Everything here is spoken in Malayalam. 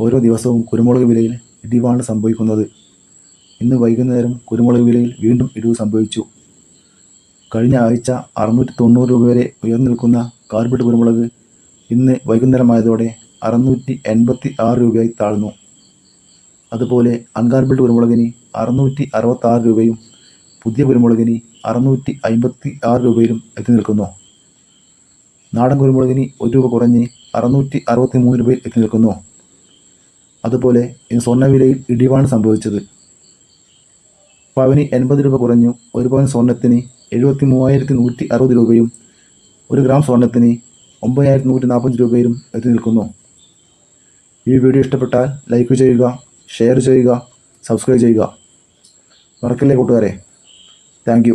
ഓരോ ദിവസവും കുരുമുളക് വിലയിൽ ഇടിവാണ് സംഭവിക്കുന്നത്. ഇന്ന് വൈകുന്നേരം കുരുമുളക് വിലയിൽ വീണ്ടും ഇടിവ് സംഭവിച്ചു. കഴിഞ്ഞ ആഴ്ച അറുന്നൂറ്റി തൊണ്ണൂറ് രൂപ വരെ ഉയർന്നു നിൽക്കുന്ന കാർബിഡ് കുരുമുളക് ഇന്ന് വൈകുന്നേരമായതോടെ അറുന്നൂറ്റി എൺപത്തി ആറ് രൂപയായി താഴ്ന്നു. അതുപോലെ അൺകാർബിൾഡ് കുരുമുളകിന് അറുന്നൂറ്റി അറുപത്തി ആറ് രൂപയും പുതിയ കുരുമുളകിന് അറുന്നൂറ്റി അമ്പത്തി ആറ് രൂപയിലും എത്തി നിൽക്കുന്നു. നാടൻ കുരുമുളകിന് ഒരു രൂപ കുറഞ്ഞ് അറുന്നൂറ്റി അറുപത്തി മൂന്ന് രൂപയിൽ എത്തി നിൽക്കുന്നു. അതുപോലെ സ്വർണവിലയിൽ ഇടിവാണ് സംഭവിച്ചത്. പവന് എൺപത് രൂപ കുറഞ്ഞു. ഒരു പവൻ സ്വർണത്തിന് എഴുപത്തി മൂവായിരത്തി നൂറ്റി അറുപത് രൂപയും ഒരു ഗ്രാം സ്വർണത്തിന് ഒമ്പതിനായിരത്തി നൂറ്റി നാൽപ്പത് രൂപയിലും എത്തി നിൽക്കുന്നു. ഈ വീഡിയോ ഇഷ്ടപ്പെട്ടാൽ ലൈക്ക് ചെയ്യുക ഷെയർ ചെയ്യുക സബ്സ്ക്രൈബ് ചെയ്യുക. മറക്കല്ലേ കൂട്ടുകാരെ? താങ്ക്